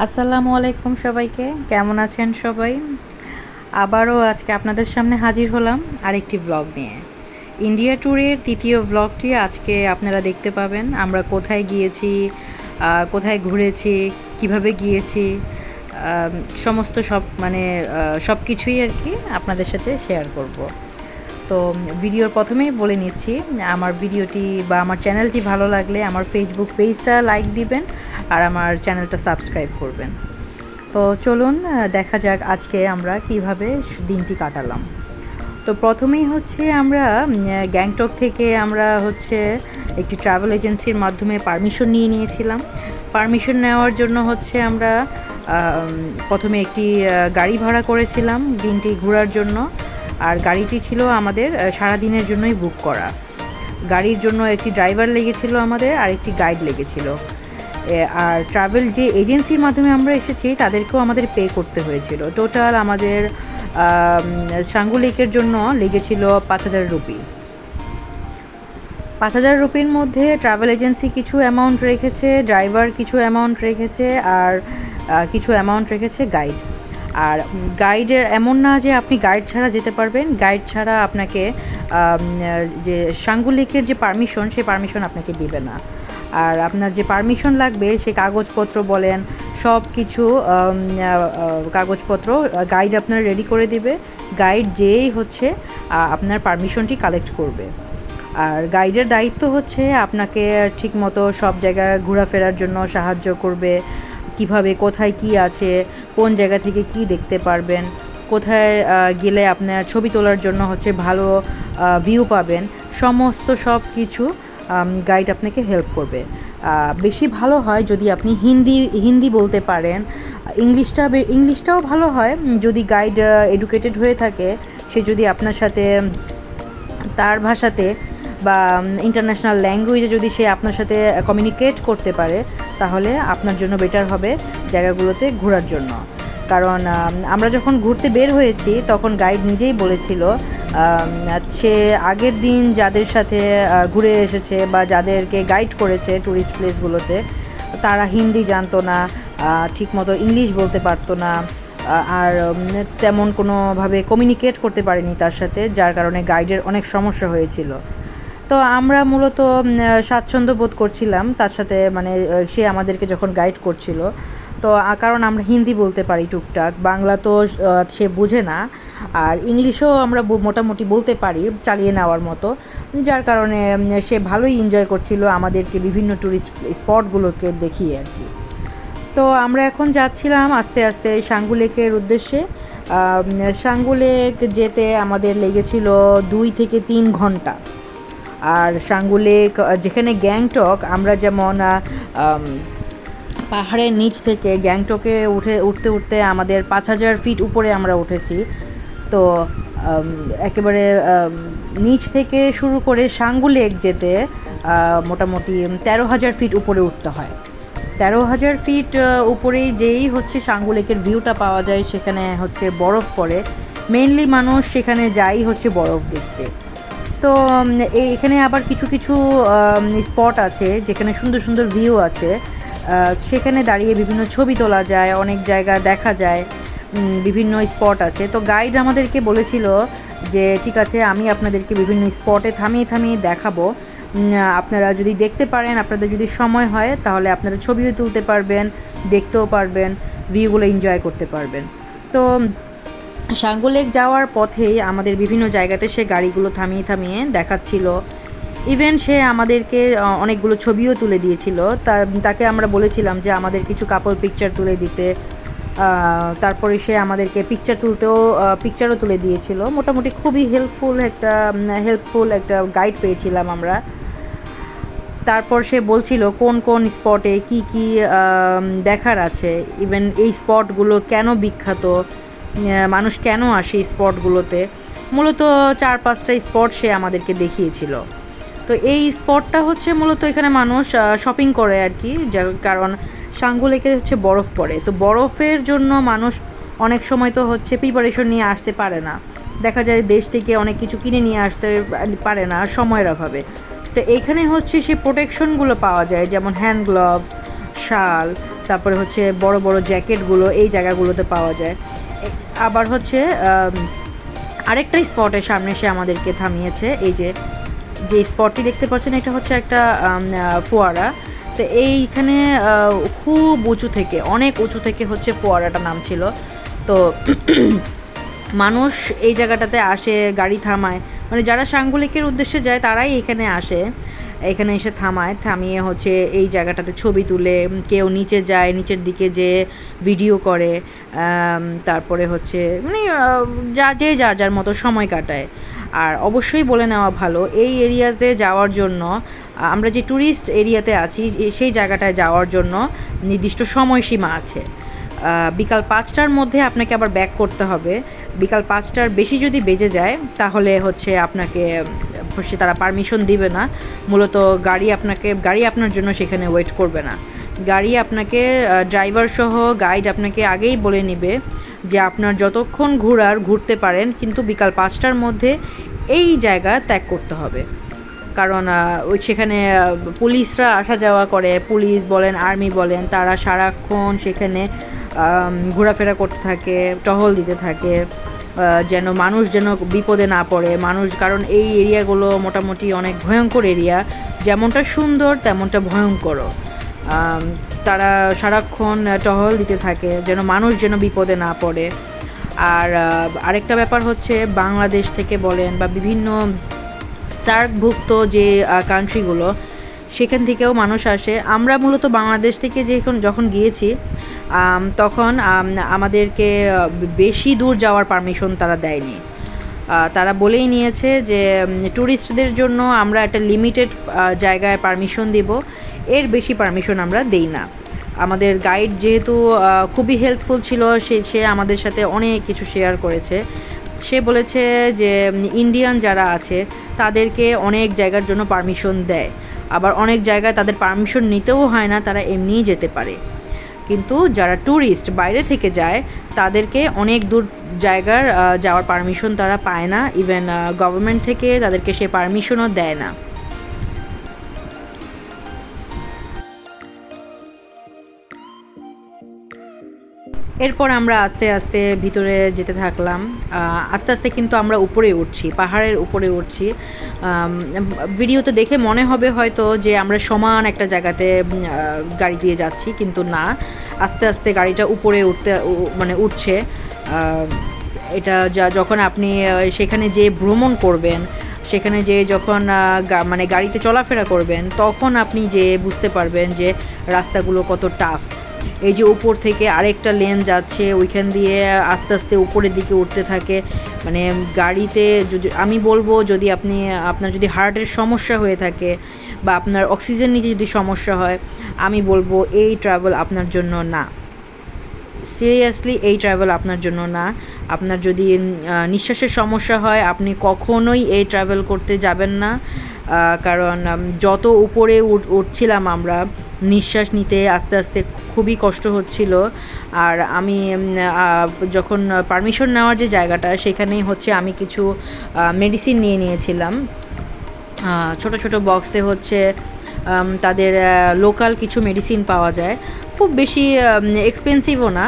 আসসালামু আলাইকুম সবাইকে। কেমন আছেন সবাই? আবারও আজকে আপনাদের সামনে হাজির হলাম আরেকটি ব্লগ নিয়ে। ইন্ডিয়া ট্যুরের তৃতীয় ব্লগটি আজকে আপনারা দেখতে পাবেন। আমরা কোথায় গিয়েছি কোথায় ঘুরেছি, কীভাবে গিয়েছি সমস্ত সব মানে সব কিছুই আর কি আপনাদের সাথে শেয়ার করব। তো ভিডিওর প্রথমেই বলে নিচ্ছি, আমার ভিডিওটি বা আমার চ্যানেলটি ভালো লাগলে আমার ফেসবুক পেজটা লাইক দিবেন আর আমার চ্যানেলটা সাবস্ক্রাইব করবেন। তো চলুন দেখা যাক আজকে আমরা কীভাবে দিনটি কাটালাম। তো প্রথমেই হচ্ছে আমরা গ্যাংটক থেকে আমরা হচ্ছে একটি ট্রাভেল এজেন্সির মাধ্যমে পারমিশন নিয়ে নিয়েছিলাম। পারমিশন নেওয়ার জন্য হচ্ছে আমরা প্রথমে একটি গাড়ি ভাড়া করেছিলাম দিনটি ঘোরার জন্য। আর গাড়িটি ছিল আমাদের সারাদিনের জন্যই বুক করা। গাড়ির জন্য একটি ড্রাইভার লেগেছিল আমাদের আর একটি গাইড লেগেছিল। আর ট্রাভেল যে এজেন্সির মাধ্যমে আমরা এসেছি, তাদেরকেও আমাদের পে করতে হয়েছিল। টোটাল আমাদের সাঙ্গু লেকের জন্য লেগেছিল পাঁচ হাজার রুপি পাঁচ হাজার রুপির মধ্যে ট্রাভেল এজেন্সি কিছু অ্যামাউন্ট রেখেছে ড্রাইভার কিছু অ্যামাউন্ট রেখেছে, আর কিছু অ্যামাউন্ট রেখেছে গাইড আর গাইডের এমন না যে আপনি গাইড ছাড়া যেতে পারবেন। গাইড ছাড়া আপনাকে যে সাঙ্গু লেকের যে পারমিশন, সেই পারমিশন আপনাকে দিবে না। আর আপনার যে পারমিশন লাগবে, সে কাগজপত্র বলেন, সব কিছু কাগজপত্র, গাইড আপনার রেডি করে দিবে। গাইড যেই হচ্ছে আপনার পারমিশনটি কালেক্ট করবে। আর গাইডের দায়িত্ব হচ্ছে, আপনাকে ঠিকমতো সব জায়গায় ঘোরাফেরার জন্য সাহায্য করবে। কীভাবে, কোথায় কি আছে, কোন জায়গা থেকে কি দেখতে পারবেন, কোথায় গেলে আপনার ছবি তোলার জন্য হচ্ছে ভালো ভিউ পাবেন, সমস্ত সব কিছু গাইড আপনাকে হেল্প করবে। বেশি ভালো হয় যদি আপনি হিন্দি হিন্দি বলতে পারেন। ইংলিশটা ইংলিশটাও ভালো হয়। যদি গাইড এডুকেটেড হয়ে থাকে, সে যদি আপনার সাথে, তার ভাষাতে বা ইন্টারন্যাশনাল ল্যাঙ্গুয়েজে যদি সে আপনার সাথে কমিউনিকেট করতে পারে, তাহলে আপনার জন্য বেটার হবে জায়গাগুলোতে ঘোরার জন্য। কারণ আমরা যখন ঘুরতে বের হয়েছি, তখন গাইড নিজেই বলেছিল সে আগের দিন যাদের সাথে ঘুরে এসেছে বা যাদেরকে গাইড করেছে ট্যুরিস্ট প্লেসগুলোতে তারা হিন্দি জানতো না ঠিকমতো ইংলিশ বলতে পারতো না আর তেমন কোনোভাবে কমিউনিকেট করতে পারেনি তার সাথে, যার কারণে গাইডের অনেক সমস্যা হয়েছিল। তো আমরা মূলত স্বাচ্ছন্দ্য বোধ করছিলাম। তার সাথে মানে সে আমাদেরকে যখন গাইড করছিল, তো কারণ আমরা হিন্দি বলতে পারি টুকটাক, বাংলা তো সে বুঝে না। আর ইংলিশও আমরা মোটামুটি বলতে পারি, চালিয়ে নেওয়ার মতো। যার কারণে সে ভালোই এনজয় করছিল আমাদেরকে বিভিন্ন ট্যুরিস্ট স্পটগুলোকে দেখিয়ে আর কি। তো, আমরা এখন যাচ্ছিলাম আস্তে আস্তে সাঙ্গুলেকের উদ্দেশ্যে। সাঙ্গুলেক যেতে আমাদের লেগেছিল দুই থেকে তিন ঘণ্টা। আর সাঙ্গুলেক যেখানে গ্যাংটক, আমরা যেমন পাহাড়ের নিচ থেকে গ্যাংটকে উঠে, উঠতে উঠতে আমাদের পাঁচ হাজার ফিট উপরে আমরা উঠেছি। তো একেবারে নিচ থেকে শুরু করে সাঙ্গুলেক যেতে মোটামুটি তেরো হাজার ফিট উপরে উঠতে হয়। তেরো হাজার ফিট উপরেই যেই হচ্ছে সাঙ্গুলেকের ভিউটা পাওয়া যায়, সেখানে হচ্ছে বরফ পড়ে। মেনলি মানুষ সেখানে যাই হচ্ছে বরফ দেখতে। তো এখানে আবার কিছু কিছু স্পট আছে যেখানে সুন্দর সুন্দর ভিউ আছে। সেখানে দাঁড়িয়ে বিভিন্ন ছবি তোলা যায়, অনেক জায়গা দেখা যায় বিভিন্ন স্পট আছে। তো গাইড আমাদেরকে বলেছিল যে, ঠিক আছে, আমি আপনাদেরকে বিভিন্ন স্পটে থামিয়ে থামিয়ে দেখাবো। আপনারা যদি দেখতে পারেন, আপনাদের যদি সময় হয়, তাহলে আপনারা ছবিও তুলতে পারবেন, দেখতেও পারবেন ভিউগুলো এনজয় করতে পারবেন। তো সাঙ্গু লেক যাওয়ার পথেই আমাদের বিভিন্ন জায়গাতে সে গাড়িগুলো থামিয়ে থামিয়ে দেখাচ্ছিল। ইভেন সে আমাদেরকে অনেকগুলো ছবিও তুলে দিয়েছিল। তা, তাকে আমরা বলেছিলাম যে আমাদের কিছু কাপড় পিকচার তুলে দিতে। তারপরে সে আমাদেরকে পিকচার তুলতেও পিকচারও তুলে দিয়েছিল। মোটামুটি খুবই হেল্পফুল একটা হেল্পফুল একটা গাইড পেয়েছিলাম আমরা। তারপর সে বলছিল কোন কোন স্পটে কি কি দেখার আছে? ইভেন এই স্পটগুলো কেন বিখ্যাত? মানুষ কেন আসে স্পটগুলোতে? মূলত চার পাঁচটা স্পট সে আমাদেরকে দেখিয়েছিল। তো এই স্পটটা হচ্ছে মূলত এখানে মানুষ শপিং করে আর কি কারণ সাঙ্গু লেকে হচ্ছে বরফ পড়ে। তো বরফের জন্য মানুষ অনেক সময় তো হচ্ছে প্রিপারেশন নিয়ে আসতে পারে না। দেখা যায় দেশ থেকে অনেক কিছু কিনে নিয়ে আসতে পারে না সময়ের অভাবে। তো এখানে হচ্ছে সে প্রোটেকশনগুলো পাওয়া যায়, যেমন হ্যান্ড গ্লোভস শাল, তারপরে হচ্ছে বড় বড় জ্যাকেটগুলো এই জায়গাগুলোতে পাওয়া যায়। আবার হচ্ছে আরেকটা স্পটের সামনে সে আমাদেরকে থামিয়েছে। এই যে যে স্পটটি দেখতে পাচ্ছেন, এটা হচ্ছে একটা ফোয়ারা। তো এইখানে খুব উঁচু থেকে, অনেক উঁচু থেকে হচ্ছে ফোয়ারাটা নামছিল। তো মানুষ এই জায়গাটাতে আসে, গাড়ি থামায়। মানে যারা সাঙ্গুলিকের উদ্দেশ্যে যায়, তারাই এখানে আসে। এখানে এসে থামায়, থামিয়ে হচ্ছে এই জায়গাটাতে ছবি তুলে কেউ নিচে যায়, নিচের দিকে যে ভিডিও করে তারপরে হচ্ছে মানে যা, যে যার যার মতো সময় কাটায়। আর অবশ্যই বলে নেওয়া ভালো, এই এরিয়াতে যাওয়ার জন্য আমরা যে ট্যুরিস্ট এরিয়াতে আছি সেই জায়গাটায় যাওয়ার জন্য নির্দিষ্ট সময়সীমা আছে। বিকাল পাঁচটার মধ্যে আপনাকে আবার ব্যাক করতে হবে। বিকাল পাঁচটার বেশি যদি বেজে যায়, তাহলে হচ্ছে আপনাকে সে তারা পারমিশন দিবে না। মূলত গাড়ি আপনাকে, গাড়ি আপনার জন্য সেখানে ওয়েট করবে না। গাড়ি আপনাকে ড্রাইভার সহ গাইড আপনাকে আগেই বলে নেবে যে আপনার যতক্ষণ ঘোরার ঘুরতে পারেন, কিন্তু বিকাল পাঁচটার মধ্যে এই জায়গা ত্যাগ করতে হবে। কারণ ওই সেখানে পুলিশরা আসা যাওয়া করে। পুলিশ বলেন আর্মি বলেন, তারা সারাক্ষণ সেখানে ঘোরাফেরা করতে থাকে, টহল দিতে থাকে। যেন মানুষ যেন বিপদে না পড়ে মানুষ কারণ এই এরিয়াগুলো মোটামুটি অনেক ভয়ঙ্কর এরিয়া। যেমনটা সুন্দর তেমনটা ভয়ঙ্করও আম, তারা সারাক্ষণ টহল দিতে থাকে যেন মানুষ যেন বিপদে না পড়ে। আর আরেকটা ব্যাপার হচ্ছে বাংলাদেশ থেকে বলেন বা বিভিন্ন সার্কভুক্ত যে কান্ট্রিগুলো সেখান থেকেও মানুষ আসে। আমরা মূলত বাংলাদেশ থেকে যখন যখন গিয়েছি তখন আমাদেরকে বেশি দূর যাওয়ার পারমিশন তারা দেয়নি। তারা বলেই নিয়েছে যে ট্যুরিস্টদের জন্য আমরা একটা লিমিটেড জায়গায় পারমিশন দিব। এর বেশি পারমিশন আমরা দেই না। আমাদের গাইড যেহেতু খুবই হেল্পফুল ছিল, সে সে আমাদের সাথে অনেক কিছু শেয়ার করেছে। সে বলেছে যে ইন্ডিয়ান যারা আছে, তাদেরকে অনেক জায়গার জন্য পারমিশন দেয়। আবার অনেক জায়গায় তাদের পারমিশন নিতেও হয় না, তারা এমনিই যেতে পারে। কিন্তু যারা ট্যুরিস্ট বাইরে থেকে যায়, তাদেরকে অনেক দূর জায়গার যাওয়ার পারমিশন তারা পায় না। ইভেন গভর্নমেন্ট থেকে তাদেরকে সে পারমিশনও দেয় না। এরপর আমরা আস্তে আস্তে ভিতরে যেতে থাকলাম। আস্তে আস্তে কিন্তু আমরা উপরে উঠছি, পাহাড়ের উপরে উঠছি। ভিডিওতে দেখে মনে হবে হয়তো যে আমরা সমান একটা জায়গাতে গাড়ি দিয়ে যাচ্ছি, কিন্তু না। আস্তে আস্তে গাড়িটা উপরে উঠতে মানে উঠছে। এটা যা, যখন আপনি সেখানে যে ভ্রমণ করবেন, সেখানে যে যখন মানে গাড়িতে চলাফেরা করবেন, তখন আপনি যে বুঝতে পারবেন যে রাস্তাগুলো কত টাফ এই যে উপর থেকে আরেকটা লেন যাচ্ছে, ওইখান দিয়ে আস্তে আস্তে উপরের দিকে উঠতে থাকে। মানে গাড়িতে যদি, আমি বলব যদি আপনি, আপনার যদি হার্টের সমস্যা হয়ে থাকে বা আপনার অক্সিজেন নিতে যদি সমস্যা হয়, আমি বলব এই ট্রাভেল আপনার জন্য না। সিরিয়াসলি এই ট্রাভেল আপনার জন্য না। আপনার যদি নিঃশ্বাসের সমস্যা হয়, আপনি কখনোই এই ট্রাভেল করতে যাবেন না। কারণ যত উপরে উঠ- উঠছিলাম আমরা, নিঃশ্বাস নিতে আস্তে আস্তে খুবই কষ্ট হচ্ছিল। আর আমি যখন পারমিশন নেওয়ার যে জায়গাটা, সেখানেই হচ্ছে আমি কিছু মেডিসিন নিয়ে নিয়েছিলাম। ছোট ছোট বক্সে হচ্ছে তাদের লোকাল কিছু মেডিসিন পাওয়া যায়। খুব বেশি এক্সপেন্সিভও না।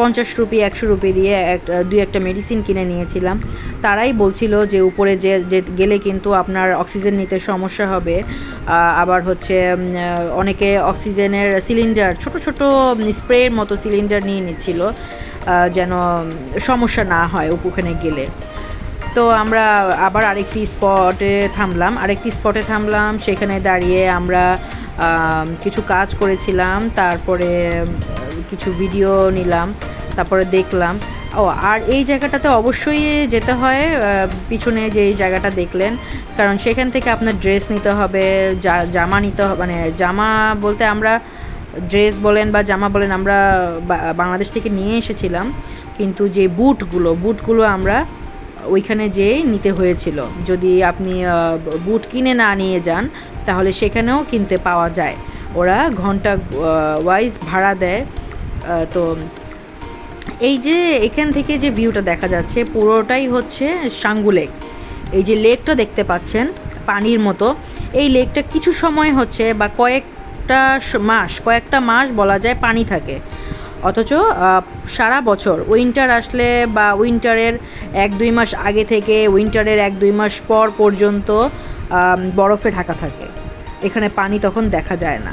পঞ্চাশ রুপি, একশো রুপি দিয়ে এক দুই একটা মেডিসিন কিনে নিয়েছিলাম। তারাই বলছিল যে উপরে যে যে গেলে কিন্তু আপনার অক্সিজেন নিতে সমস্যা হবে। আবার হচ্ছে অনেকে অক্সিজেনের সিলিন্ডার ছোট ছোট স্প্রের মতো সিলিন্ডার নিয়ে নিচ্ছিল। যেন সমস্যা না হয় ওখানে গেলে। তো আমরা আবার আরেকটি স্পটে থামলাম। আরেকটি স্পটে থামলাম, সেখানে দাঁড়িয়ে আমরা কিছু কাজ করেছিলাম, তারপরে কিছু ভিডিও নিলাম, তারপরে দেখলাম। ও, আর এই জায়গাটাতে অবশ্যই যেতে হয় পিছনে যে এই জায়গাটা দেখলেন, কারণ সেখান থেকে আপনার ড্রেস নিতে হবে জামা নিতে হবে মানে জামা বলতে আমরা ড্রেস বলেন বা জামা বলেন, আমরা বাংলাদেশ থেকে নিয়ে এসেছিলাম। কিন্তু যে বুটগুলো বুটগুলো আমরা ওইখানে যেয়ে নিতে হয়েছিল। যদি আপনি বুট কিনে না নিয়ে যান, তাহলে সেখানেও কিনতে পাওয়া যায়। ওরা ঘণ্টা ওয়াইজ ভাড়া দেয়। তো এই যে এখান থেকে যে ভিউটা দেখা যাচ্ছে, পুরোটাই হচ্ছে সাঙ্গু লেক এই যে লেকটা দেখতে পাচ্ছেন, পানির মতো। এই লেকটা কিছু সময় হচ্ছে বা কয়েকটা মাস কয়েকটা মাস বলা যায় পানি থাকে। অথচ সারা বছর উইন্টার আসলে বা উইন্টারের এক, দুই মাস আগে থেকে উইন্টারের এক, দুই মাস পর পর্যন্ত বরফে ঢাকা থাকে। এখানে পানি তখন দেখা যায় না।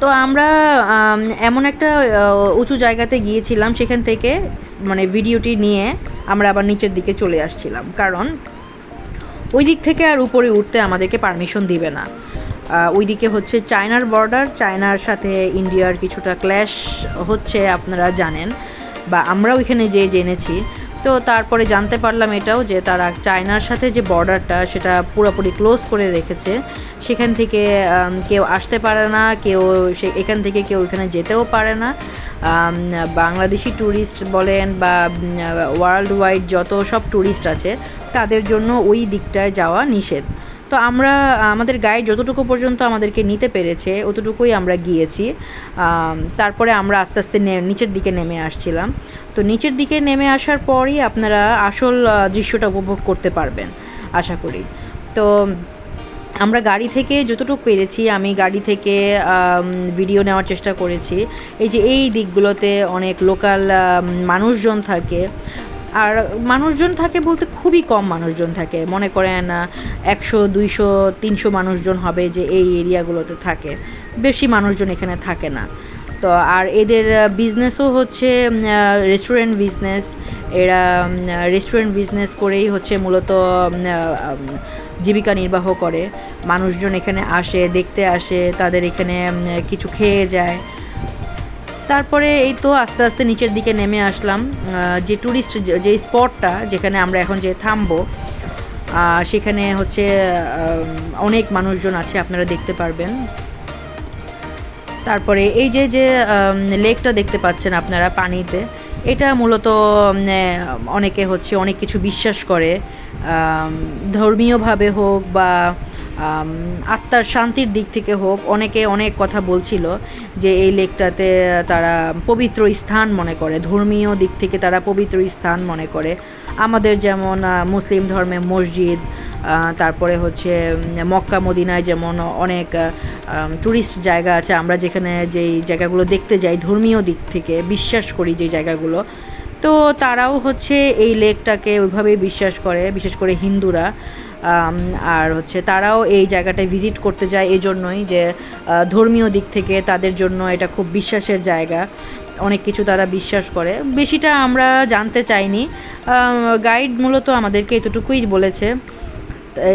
তো আমরা এমন একটা উঁচু জায়গাতে গিয়েছিলাম সেখান থেকে মানে ভিডিওটি নিয়ে আমরা আবার নিচের দিকে চলে আসছিলাম। কারণ, ওই দিক থেকে আর উপরে উঠতে আমাদেরকে পারমিশন দিবে না। ওইদিকে হচ্ছে চায়নার বর্ডার চায়নার সাথে ইন্ডিয়ার কিছুটা ক্ল্যাশ হচ্ছে আপনারা জানেন, বা আমরা ওইখানে যেয়ে জেনেছি। তো তারপরে জানতে পারলাম এটাও যে তারা চায়নার সাথে যে বর্ডারটা সেটা পুরোপুরি ক্লোজ করে রেখেছে। সেখান থেকে কেউ আসতে পারে না, কেউ সে, এখান থেকে কেউ এখানে যেতেও পারে না। বাংলাদেশি ট্যুরিস্ট বলেন বা ওয়ার্ল্ড ওয়াইড যত সব ট্যুরিস্ট আছে, তাদের জন্য ওই দিকটায় যাওয়া নিষেধ। তো আমরা, আমাদের গাইড যতটুকু পর্যন্ত আমাদেরকে নিতে পেরেছে, অতটুকুই আমরা গিয়েছি। তারপরে আমরা আস্তে আস্তে নিচের দিকে নেমে আসছিলাম। তো নিচের দিকে নেমে আসার পরই আপনারা আসল দৃশ্যটা উপভোগ করতে পারবেন, আশা করি। তো আমরা গাড়ি থেকে যতটুকু পেরেছি, আমি গাড়ি থেকে ভিডিও নেওয়ার চেষ্টা করেছি। এই যে এই দিকগুলোতে অনেক লোকাল মানুষজন থাকে আর মানুষজন থাকে বলতে খুবই কম মানুষজন থাকে। মনে করেন একশো, দুইশো, তিনশো মানুষজন হবে যে এই এরিয়াগুলোতে থাকে। বেশি মানুষজন এখানে থাকে না। তো আর এদের বিজনেসও হচ্ছে রেস্টুরেন্ট বিজনেস এরা রেস্টুরেন্ট বিজনেস করেই হচ্ছে মূলত জীবিকা নির্বাহ করে। মানুষজন এখানে আসে, দেখতে আসে, তাদের এখানে কিছু খেয়ে যায়। তারপরে এই তো আস্তে আস্তে নিচের দিকে নেমে আসলাম। যে ট্যুরিস্ট যে স্পটটা যেখানে আমরা এখন যে থামবো সেখানে হচ্ছে অনেক মানুষজন আছে, আপনারা দেখতে পারবেন। তারপরে এই যে যে লেকটা দেখতে পাচ্ছেন আপনারা পানিতে, এটা মূলত অনেকে হচ্ছে অনেক কিছু বিশ্বাস করে। ধর্মীয়ভাবে হোক বা আত্মার শান্তির দিক থেকে হোক, অনেকে অনেক কথা বলছিল যে এই লেকটাতে তারা পবিত্র স্থান মনে করে, ধর্মীয় দিক থেকে তারা পবিত্র স্থান মনে করে। আমাদের যেমন মুসলিম ধর্মে মসজিদ তারপরে হচ্ছে মক্কা, মদিনায় যেমন অনেক ট্যুরিস্ট জায়গা আছে, আমরা যেখানে যেই জায়গাগুলো দেখতে যাই, ধর্মীয় দিক থেকে বিশ্বাস করি যে জায়গাগুলো। তো তারাও হচ্ছে এই লেকটাকে ওইভাবেই বিশ্বাস করে, বিশেষ করে হিন্দুরা। আর হচ্ছে তারাও এই জায়গাটায় ভিজিট করতে যায় এই জন্যই যে ধর্মীয় দিক থেকে তাদের জন্য এটা খুব বিশ্বাসের জায়গা। অনেক কিছু তারা বিশ্বাস করে। বেশিটা আমরা জানতে চাইনি। গাইড মূলত আমাদেরকে এতটুকুই বলেছে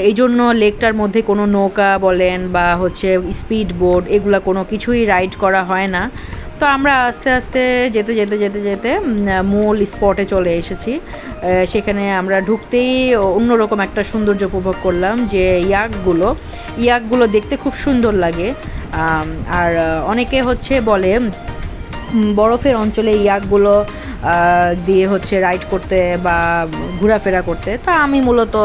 এই জন্য লেকটার মধ্যে কোনো নৌকা বলেন বা হচ্ছে স্পিড বোট এগুলো কোনো কিছুই রাইড করা হয় না। তো আমরা আস্তে আস্তে যেতে যেতে যেতে যেতে মূল স্পটে চলে এসেছি। সেখানে আমরা ঢুকতেই অন্যরকম একটা সৌন্দর্য উপভোগ করলাম যে ইয়াকগুলো ইয়াকগুলো দেখতে খুব সুন্দর লাগে। আর অনেকে হচ্ছে বলে বরফের অঞ্চলে ইয়াকগুলো দিয়ে হচ্ছে রাইড করতে বা ঘোরাফেরা করতে। তা আমি মূলত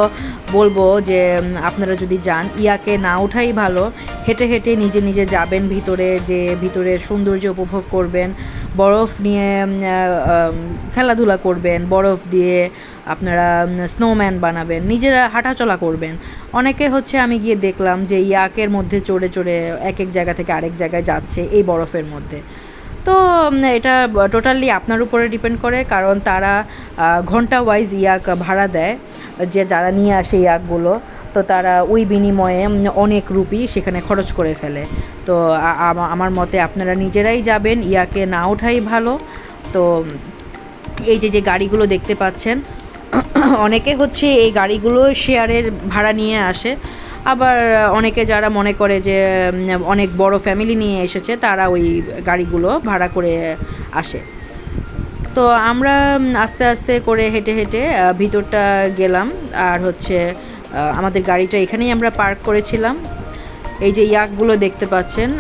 বলব যে আপনারা যদি যান, ইয়াকে না ওঠাই ভালো। হেঁটে হেঁটে নিজে নিজে যাবেন ভিতরে, যে ভিতরে সৌন্দর্য উপভোগ করবেন। বরফ নিয়ে খেলাধুলা করবেন, বরফ দিয়ে আপনারা স্নোম্যান বানাবেন, নিজেরা হাঁটাচলা করবেন। অনেকে হচ্ছে আমি গিয়ে দেখলাম যে ইয়াকের মধ্যে চড়ে চড়ে এক এক জায়গা থেকে আরেক জায়গায় যাচ্ছে এই বরফের মধ্যে। তো এটা টোটালি আপনার উপরে ডিপেন্ড করে, কারণ তারা ঘণ্টা ওয়াইজ ইয়াক ভাড়া দেয়, যে যারা নিয়ে আসে ইয়াকগুলো তো তারা ওই বিনিময়ে অনেক রুপি সেখানে খরচ করে ফেলে। তো আমার মতে আপনারা নিজেরাই যাবেন ইয়াকে না ওঠাই ভালো। তো, এই যে যে গাড়িগুলো দেখতে পাচ্ছেন, অনেকে হচ্ছে এই গাড়িগুলো শেয়ারের ভাড়া নিয়ে আসে। আবার অনেকে যারা মনে করে যে অনেক বড় ফ্যামিলি নিয়ে এসেছে, তারা ওই গাড়িগুলো ভাড়া করে আসে। তো আমরা আস্তে আস্তে করে হেঁটে হেঁটে ভিতরটা গেলাম। আর হচ্ছে আমাদের গাড়িটা এখানেই আমরা পার্ক করেছিলাম। এই যে ইয়াকগুলো দেখতে পাচ্ছেন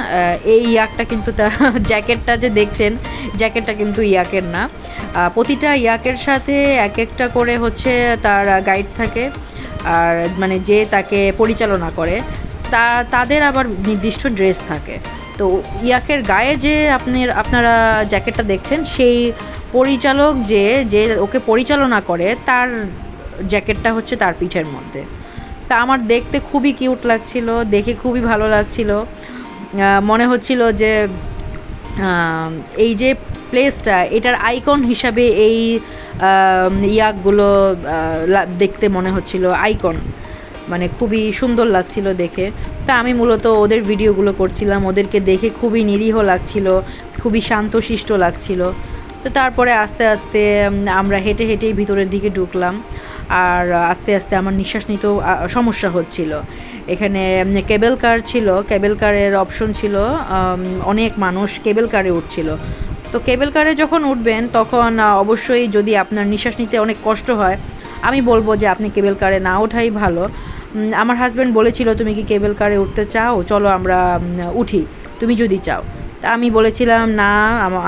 এই ইয়াকটা কিন্তু তা, জ্যাকেটটা যে দেখছেন, জ্যাকেটটা কিন্তু ইয়াকের না। প্রতিটা ইয়াকের সাথে এক একটা করে হচ্ছে তার গাইড থাকে। আর মানে যে তাকে পরিচালনা করে, তা তাদের আবার নির্দিষ্ট ড্রেস থাকে। তো ইয়াকের গায়ে যে আপনি, আপনারা জ্যাকেটটা দেখছেন, সেই পরিচালক যে যে ওকে পরিচালনা করে, তার জ্যাকেটটা হচ্ছে তার পিঠের মধ্যে। তা আমার দেখতে খুবই কিউট লাগছিল, দেখে খুবই ভালো লাগছিল। মনে হচ্ছিল যে এই যে প্লেসটা এটার আইকন হিসাবে এই ইয়াকগুলো দেখতে মনে হচ্ছিল আইকন মানে খুবই সুন্দর লাগছিল দেখে। তা আমি মূলত ওদের ভিডিওগুলো করছিলাম, ওদেরকে দেখে খুবই নিরীহ লাগছিল, খুবই শান্তশিষ্ট লাগছিল। তো তারপরে আস্তে আস্তে আমরা হেঁটে হেঁটেই ভিতরের দিকে ঢুকলাম, আর আস্তে আস্তে আমার নিঃশ্বাস নিতেও সমস্যা হচ্ছিল। এখানে কেবেল কার ছিল কেবল কারের অপশন ছিল অনেক মানুষ কেবেল কারে উঠছিল। তো কেবল কারে যখন উঠবেন, তখন অবশ্যই যদি আপনার নিঃশ্বাস নিতে অনেক কষ্ট হয়, আমি বলব যে আপনি কেবল কারে না ওঠাই ভালো। আমার হাজব্যান্ড বলেছিল, তুমি কি কেবল কারে উঠতে চাও? চলো আমরা উঠি। তুমি যদি চাও। আমি বলেছিলাম, না,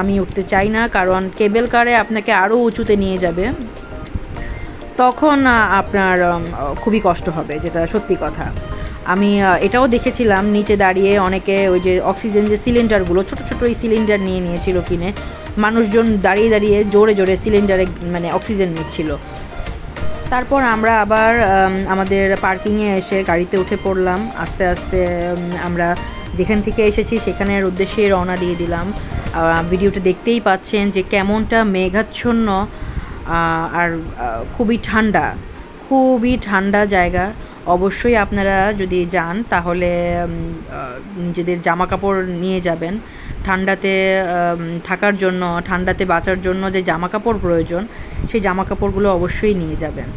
আমি উঠতে চাই না, কারণ কেবল কারে আপনাকে আরও উঁচুতে নিয়ে যাবে। তখন আপনার খুবই কষ্ট হবে, যেটা সত্যি কথা। আমি এটাও দেখেছিলাম, নিচে দাঁড়িয়ে অনেকে ওই যে অক্সিজেন যে সিলিন্ডারগুলো, ছোট ছোট এই সিলিন্ডার নিয়ে নিয়েছিল কিনে, মানুষজন দাঁড়িয়ে দাঁড়িয়ে জোরে জোরে সিলিন্ডারে মানে অক্সিজেন নিচ্ছিল। তারপর আমরা আবার আমাদের পার্কিংয়ে এসে গাড়িতে উঠে পড়লাম, আস্তে আস্তে আমরা যেখান থেকে এসেছি সেখানের উদ্দেশ্যে রওনা দিয়ে দিলাম। ভিডিওটা দেখতেই পাচ্ছেন যে কেমনটা মেঘাচ্ছন্ন আর খুবই ঠান্ডা খুবই ঠান্ডা জায়গা। অবশ্যই আপনারা যদি যান, তাহলে নিজেদের জামা কাপড় নিয়ে যাবেন। ঠান্ডাতে থাকার জন্য, ঠান্ডাতে বাঁচার জন্য যে জামা কাপড় প্রয়োজন, সেই জামা কাপড়গুলো অবশ্যই নিয়ে যাবেন।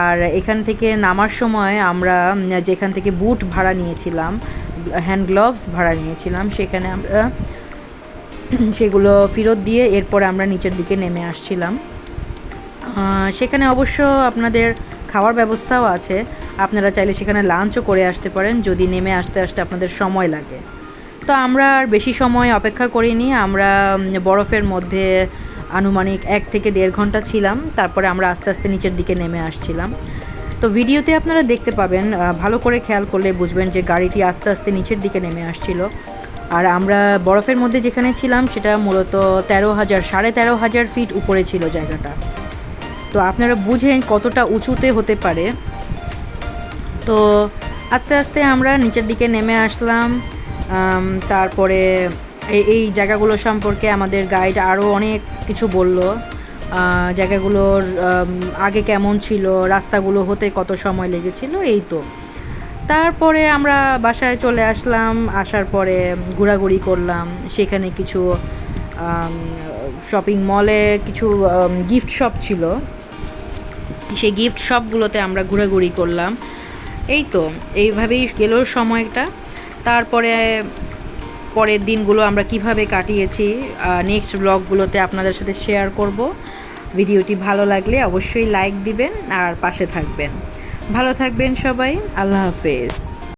আর এখান থেকে নামার সময় আমরা যেখান থেকে বুট ভাড়া নিয়েছিলাম, হ্যান্ড গ্লোভস ভাড়া নিয়েছিলাম, সেখানে আমরা সেগুলো ফেরত দিয়ে এরপরে আমরা নিচের দিকে নেমে আসছিলাম। সেখানে অবশ্য আপনাদের খাওয়ার ব্যবস্থাও আছে। আপনারা চাইলে সেখানে লাঞ্চও করে আসতে পারেন, যদি নেমে আসতে আসতে আপনাদের সময় লাগে। তো আমরা আর বেশি সময় অপেক্ষা করিনি, আমরা বরফের মধ্যে আনুমানিক এক থেকে দেড় ঘণ্টা ছিলাম, তারপরে আমরা আস্তে আস্তে নিচের দিকে নেমে আসছিলাম। তো ভিডিওতে আপনারা দেখতে পাবেন ভালো করে খেয়াল করলে বুঝবেন যে গাড়িটি আস্তে আস্তে নিচের দিকে নেমে আসছিল। আর আমরা বরফের মধ্যে যেখানে ছিলাম, সেটা মূলত তেরো হাজার, সাড়ে তেরো হাজার ফিট উপরে ছিল জায়গাটা। তো আপনারা বুঝেন কতটা উঁচুতে হতে পারে। তো আস্তে আস্তে আমরা নিচের দিকে নেমে আসলাম। তারপরে এই জায়গাগুলো সম্পর্কে আমাদের গাইড আরও অনেক কিছু বলল। জায়গাগুলোর আগে কেমন ছিল, রাস্তাগুলো হতে কত সময় লেগেছিল, এই তো। তারপরে আমরা বাসায় চলে আসলাম, আসার পরে ঘোরাঘুরি করলাম। সেখানে কিছু শপিং মলে কিছু গিফট শপ ছিল। সেই গিফট শপগুলোতে আমরা ঘোরাঘুরি করলাম। এই তো, এইভাবেই গেল সময়টা। তারপরে, পরের দিনগুলো আমরা কীভাবে কাটিয়েছি নেক্সট ব্লগগুলোতে আপনাদের সাথে শেয়ার করব। ভিডিওটি ভালো লাগলে অবশ্যই লাইক দিবেন আর পাশে থাকবেন। ভালো থাকবেন সবাই, আল্লাহ হাফেজ।